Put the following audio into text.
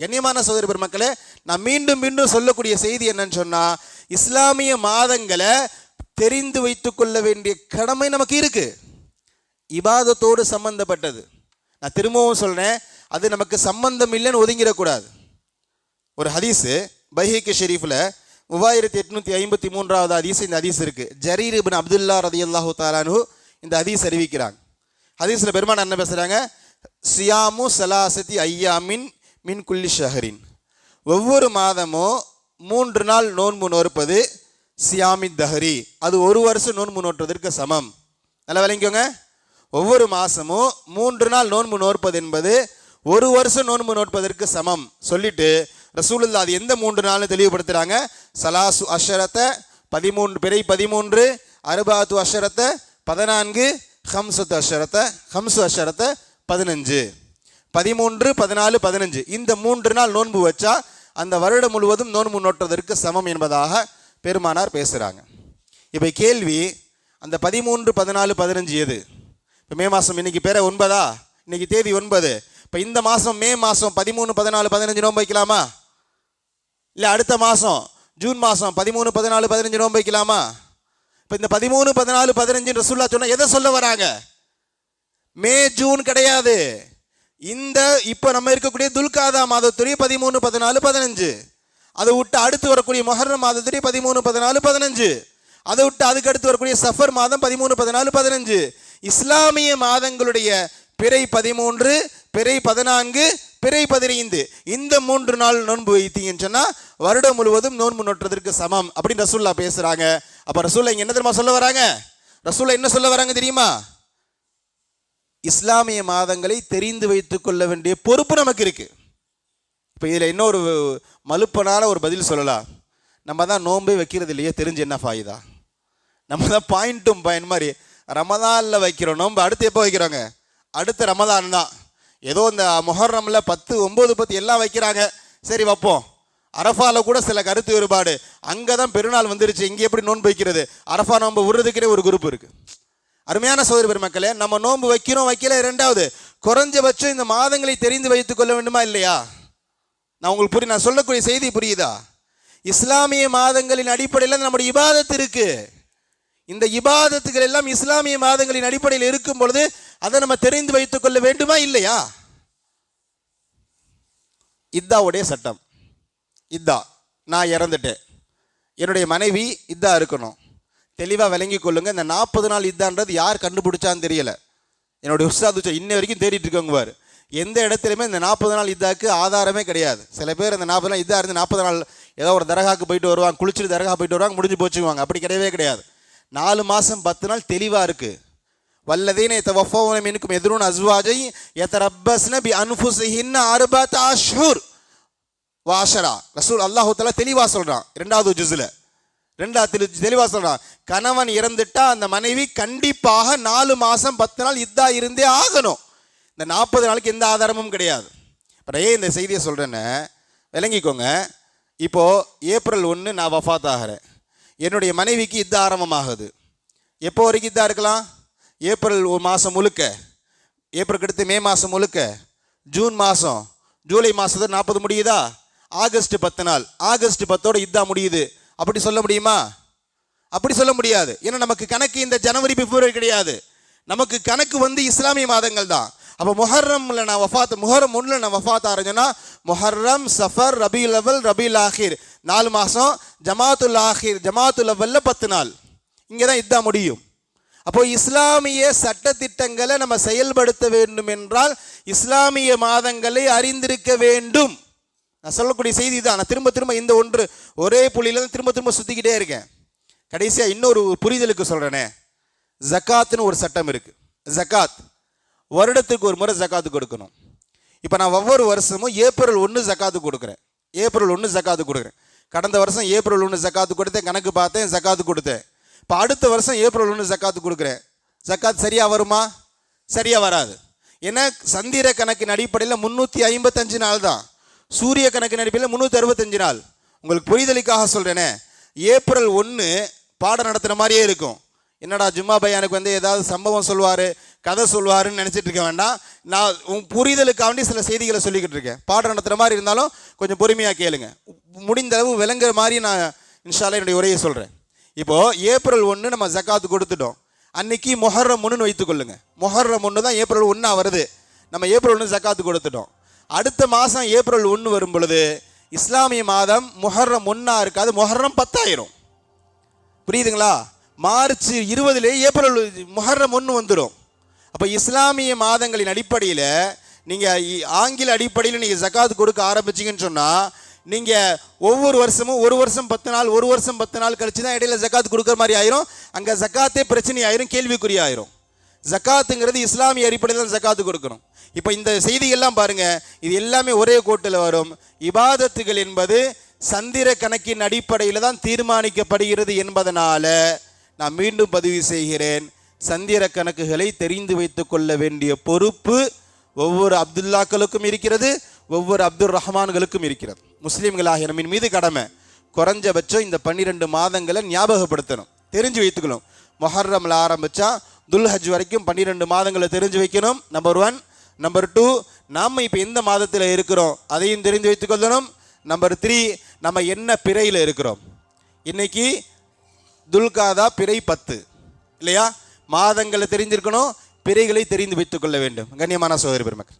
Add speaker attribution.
Speaker 1: கண்ணியமான சோதரி பெருமக்களே நான் மீண்டும் மீண்டும் சொல்லக்கூடிய செய்தி என்னன்னு சொன்னால் இஸ்லாமிய மாதங்களை தெரிந்து வைத்து கொள்ள வேண்டிய கடமை நமக்கு இருக்கு. இபாதத்தோடு சம்பந்தப்பட்டது. நான் திரும்பவும் சொல்கிறேன் அது நமக்கு சம்பந்தம் இல்லைன்னு ஒதுங்கிடக்கூடாது. ஒரு ஹதீஸு பைஹிக்கு ஷெரீஃபில் மூவாயிரத்தி எட்நூற்றி ஐம்பத்தி மூன்றாவது ஹதீஸ் இந்த ஹதீஸ் இருக்குது ஜரீர் இபின் அப்துல்லா ரதி அல்லாஹு தாலானு இந்த ஹதீஸ் அறிவிக்கிறாங்க. ஹதீஸில் பெருமான் என்ன பேசுகிறாங்க சியாமு சலாசதி ஐயாமின் மின் குல்லி ஷஹரின். ஒவ்வொரு மாதமும் மூன்று நாள் நோன்பு நோற்பது சியாமி தஹரி. அது ஒரு வருஷம் நோன்பு நோற்றுவதற்கு சமம். நல்லா விளங்கிக்கோங்க. ஒவ்வொரு மாதமும் மூன்று நாள் நோன்பு நோற்பது என்பது ஒரு வருஷம் நோன்பு நோற்பதற்கு சமம். சொல்லிட்டு ரசூலுல்லா அது எந்த மூன்று நாள்னு தெளிவுபடுத்துகிறாங்க சலாசு அஷரத்தை பதிமூன்று பிறை பதிமூன்று அறுபாத்து அஷரத்தை பதினான்கு ஹம்சத்து அஷரத்தை ஹம்சு அஷரத்தை பதினஞ்சு. பதிமூன்று பதினாலு பதினஞ்சு. இந்த மூன்று நாள் நோன்பு வச்சா அந்த வருடம் முழுவதும் நோன்பு நோட்டுவதற்கு சமம் என்பதாக பெருமானார் பேசுகிறாங்க இப்போ கேள்வி அந்த பதிமூன்று பதினாலு பதினஞ்சு எது? இப்போ மே மாதம் இன்னைக்கு பேர ஒன்பதா? இன்னைக்கு தேதி ஒன்பது. இப்போ இந்த மாதம் மே மாதம் பதிமூணு பதினாலு பதினஞ்சு நோன்பு வைக்கலாமா? இல்லை அடுத்த மாதம் ஜூன் மாதம் பதிமூணு பதினாலு பதினஞ்சு நோன்பு வைக்கலாமா? இப்போ இந்த பதிமூணு பதினாலு பதினஞ்சுன்ற சொல்லா சொன்னால் எதை சொல்ல வராங்க? மே ஜூன் கிடையாது. இந்த இப்போ நம்ம இருக்கக்கூடிய துல்காதா மாதத்துடைய பதிமூணு பதினாலு பதினஞ்சு. அதை விட்டு அடுத்து வரக்கூடிய மொஹர்ரம் மாதத்துடைய பதிமூணு பதினாலு பதினஞ்சு. அதை விட்டு அதுக்கு அடுத்து வரக்கூடிய சஃபர் மாதம் பதிமூணு பதினாலு பதினஞ்சு. இஸ்லாமிய மாதங்களுடைய பிறை பதிமூன்று பிறை பதினான்கு பிறை பதினைந்து. இந்த மூன்று நாள் நோன்பு வைத்தீங்கன்னு சொன்னால் வருடம் முழுவதும் நோன்பு நோட்டுறதற்கு சமம் அப்படின்னு ரசூல்லா பேசுகிறாங்க அப்போ ரசூல்லா இங்கே என்ன தெரியுமா சொல்ல வராங்க? ரசூல்லா என்ன சொல்ல வராங்க தெரியுமா? இஸ்லாமிய மாதங்களை தெரிந்து வைத்துக் கொள்ள வேண்டிய பொறுப்பு நமக்கு இருக்குது இப்போ இதில் இன்னொரு மலுப்பனான ஒரு பதில் சொல்லலாம். நம்ம தான் நோன்பே வைக்கிறது இல்லையே தெரிஞ்சு என்ன ஃபாயுதா? நம்ம தான் பாயிண்ட்டும் பாயிண்ட் மாதிரி ரமதானில் வைக்கிறோம். நோன்பு அடுத்து எப்போ வைக்கிறோங்க? அடுத்த ரமதான் தான். ஏதோ இந்த மொஹர்ரமில் பத்து ஒம்பது பத்து எல்லாம் வைக்கிறாங்க. சரி வைப்போம். அரஃபாவில் கூட சில கருத்து வேறுபாடு. அங்கே தான் பெருநாள் வந்துருச்சு. இங்கே எப்படி நோன்பு வைக்கிறது? அரஃபா நோன்பு விடுறதுக்குனே ஒரு குரூப் இருக்குது அருமையான சோதரி பெருமக்களே நம்ம நோன்பு வைக்கிறோம் வைக்கல ரெண்டாவது குறைஞ்சபட்சம் இந்த மாதங்களை தெரிந்து வைத்துக் கொள்ள வேண்டுமா இல்லையா? நான் உங்களுக்கு புரிய நான் சொல்லக்கூடிய செய்தி புரியுதா? இஸ்லாமிய மாதங்களின் அடிப்படையில் நம்முடைய இபாதத்து இருக்கு. இந்த இபாதத்துகள் எல்லாம் இஸ்லாமிய மாதங்களின் அடிப்படையில் இருக்கும் பொழுது அதை நம்ம தெரிந்து வைத்துக் கொள்ள வேண்டுமா இல்லையா? இத்தாவுடைய சட்டம். இதா நான் இறந்துட்டேன். என்னுடைய மனைவி இதா இருக்கணும். தெளிவாக விளங்கி கொள்ளுங்க. இந்த நாற்பது நாள் இதான்றது யார் கண்டுபிடிச்சான்னு தெரியல. என்னுடைய உஸ்தாது இன்ன வரைக்கும் தேடிட்டு இருக்கவங்க பாரு எந்த இடத்துலையுமே இந்த நாற்பது நாள் இதாக்கு ஆதாரமே கிடையாது. சில பேர் இந்த நாற்பது நாள் இதாக இருந்து நாற்பது நாள் ஏதோ ஒரு தரகாக்கு போயிட்டு வருவாங்க குளிச்சுட்டு தரகா போயிட்டு வருவாங்க முடிஞ்சு போச்சுக்குவாங்க அப்படி கிடையவே கிடையாது. நாலு மாதம் பத்து நாள் தெளிவாக இருக்குது வல்லதீன எத்தவஃபோன மினுக்கும் எதிரும் அஸ்வாஜை எத்தரப்பஸ்ன பி அன்ஃபுசிஹின்ன அர்பத் அஷ்ஹுர். வாஷரா. ரசூல் அல்லாஹு தெளிவாக சொல்கிறான் ரெண்டாவது இரண்டாவது ஜுஸ்ல ரெண்டாவது தெளிவா சொல்றான் கணவன் இறந்துட்டா அந்த மனைவி கண்டிப்பாக நாலு மாசம் பத்து நாள் இதா இருந்தே ஆகணும். இந்த நாற்பது நாளுக்கு எந்த ஆதாரமும் கிடையாது. இப்போ ஏன் இந்த செய்தியை சொல்கிறேன்னு விளங்கிக்கோங்க. இப்போ ஏப்ரல் ஒன்று நான் வஃபாத் ஆகிறேன் என்னுடைய மனைவிக்கு இது ஆரம்பமாகுது. எப்போ வரைக்கும் இதாக இருக்கலாம்? ஏப்ரல் ஒரு மாதம் முழுக்க. ஏப்ரலுக்கு அடுத்து மே மாதம் முழுக்க. ஜூன் மாதம் ஜூலை மாதத்தில் நாற்பது முடியுதா? ஆகஸ்ட் பத்து நாள். ஆகஸ்ட் பத்தோடு இதாக முடியுது. அப்படி சொல்ல முடியுமா? அப்படி சொல்ல முடியாது. ஏன்னா நமக்கு கணக்கு இந்த ஜனவரி பிப்ரவரி கிடையாது. நமக்கு கணக்கு வந்து இஸ்லாமிய மாதங்கள் தான். அப்போ முஹர்ரம்ல நான் வஃபாத் முஹர்ரம் ஒன்றில் நான் வஃபாத் ஆரஞ்சேன்னா முஹர்ரம் சஃபர் ரபி லவல் ரபி ஆஹிர் நாலு மாதம் ஜமாத்துல் ஆஹிர் ஜமாத்துல் அவல்ல பத்து நாள். இங்கே தான் இதுதான் முடியும். அப்போ இஸ்லாமிய சட்டத்திட்டங்களை நம்ம செயல்படுத்த வேண்டும் என்றால் இஸ்லாமிய மாதங்களை அறிந்திருக்க வேண்டும். நான் சொல்லக்கூடிய செய்தி தான் நான் திரும்ப திரும்ப இந்த ஒன்று ஒரே புள்ளியில திரும்ப திரும்ப சுற்றிக்கிட்டே இருக்கேன். கடைசியாக இன்னொரு புரிதலுக்கு சொல்கிறேனே ஜக்காத்துன்னு ஒரு சட்டம் இருக்குது ஜக்காத். வருடத்துக்கு ஒரு முறை ஜக்காத்து கொடுக்கணும். இப்போ நான் ஒவ்வொரு வருஷமும் ஏப்ரல் ஒன்று ஜக்காத்து கொடுக்குறேன். ஏப்ரல் ஒன்று ஜக்காத்து கொடுக்குறேன். கடந்த வருஷம் ஏப்ரல் ஒன்று ஜக்காத்து கொடுத்தேன். கணக்கு பார்த்தேன் ஜக்காத்து கொடுத்தேன். இப்போ அடுத்த வருஷம் ஏப்ரல் ஒன்று ஜக்காத்து கொடுக்குறேன். ஜக்காத் சரியாக வருமா? சரியாக வராது. ஏன்னா சந்திர கணக்கின் அடிப்படையில் முந்நூற்றி ஐம்பத்தஞ்சு நாள் தான் சூரிய கணக்கின் அடிப்படையில் முந்நூற்றி அறுபத்தஞ்சு நாள். உங்களுக்கு புரிதலுக்காக சொல்கிறேனே ஏப்ரல் ஒன்று பாடம் நடத்துகிற மாதிரியே இருக்கும். என்னடா ஜும்மா பையனுக்கு வந்து ஏதாவது சம்பவம் சொல்லுவார் கதை சொல்வாருன்னு நினச்சிட்டு இருக்க வேண்டாம். நான் உன் புரிதலுக்காண்டி சில செய்திகளை சொல்லிக்கிட்டு இருக்கேன். பாடம் நடத்துகிற மாதிரி இருந்தாலும் கொஞ்சம் பொறுமையாக கேளுங்க. முடிந்த அளவு விளங்குற மாதிரி நான் இன்ஷால்லா என்னுடைய உரையை சொல்கிறேன் இப்போது ஏப்ரல் ஒன்று நம்ம ஜக்காத்து கொடுத்துட்டோம். அன்னைக்கு மொஹர்ரம் ஒன்றுன்னு வைத்துக்கொள்ளுங்க. மொஹர்ரம் ஒன்று தான் ஏப்ரல் ஒன்றா வருது. நம்ம ஏப்ரல் ஒன்று ஜக்காத்து கொடுத்துட்டோம். அடுத்த மாதம் ஏப்ரல் ஒன்று வரும் பொழுது இஸ்லாமிய மாதம் முஹர்ரம் ஒன்றா இருக்காது முஹர்ரம் பத்தாயிரம். புரியுதுங்களா? மார்ச் இருபதுலே ஏப்ரல் முஹர்ரம் ஒன்று வந்துடும் அப்போ இஸ்லாமிய மாதங்களின் அடிப்படையில் நீங்கள் ஆங்கில அடிப்படையில் நீங்கள் ஜக்காத் கொடுக்க ஆரம்பிச்சிங்கன்னு சொன்னால் நீங்கள் ஒவ்வொரு வருஷமும் ஒரு வருஷம் பத்து நாள் ஒரு வருஷம் பத்து நாள் கழிச்சு தான் இடையில ஜக்காத் கொடுக்குற மாதிரி ஆயிரும். அங்கே ஜக்காத்தே பிரச்சனை ஆயிரும் கேள்விக்குறி ஆயிரும் ஜக்காத்துங்கிறது இஸ்லாமிய அடிப்படையில் தான் ஜக்காத்து கொடுக்கணும். இப்போ இந்த செய்திகள்லாம் பாருங்கள் இது எல்லாமே ஒரே கோட்டில் வரும். இபாதத்துகள் என்பது சந்திர கணக்கின் அடிப்படையில் தான் தீர்மானிக்கப்படுகிறது என்பதனால் நான் மீண்டும் பதிவு செய்கிறேன். சந்திர கணக்குகளை தெரிந்து வைத்து கொள்ள வேண்டிய பொறுப்பு ஒவ்வொரு அப்துல்லாக்களுக்கும் இருக்கிறது ஒவ்வொரு அப்துல் ரஹ்மான்களுக்கும் இருக்கிறது. முஸ்லீம்களாகிய நம்மின் மீது கடமை. குறைஞ்சபட்சம் இந்த பன்னிரெண்டு மாதங்களை ஞாபகப்படுத்தணும். தெரிஞ்சு வைத்துக்கணும். மொஹர்ரமில் ஆரம்பித்தா துல்ஹஜ் வரைக்கும் பன்னிரெண்டு மாதங்களை தெரிஞ்சு வைக்கணும். நம்பர் ஒன் நம்பர் டூ நாம் இப்போ எந்த மாதத்தில் இருக்கிறோம். அதையும் தெரிந்து வைத்துக்கொள்ளணும் நம்பர் த்ரீ நம்ம என்ன பிறையில் இருக்கிறோம்? இன்னைக்கு துல்காதா பிறை பத்து. இல்லையா? மாதங்களை தெரிஞ்சிருக்கணும் பிறைகளை தெரிந்து வைத்துக்கொள்ள வேண்டும். கண்ணியமான சோதரி பெருமக்கள்.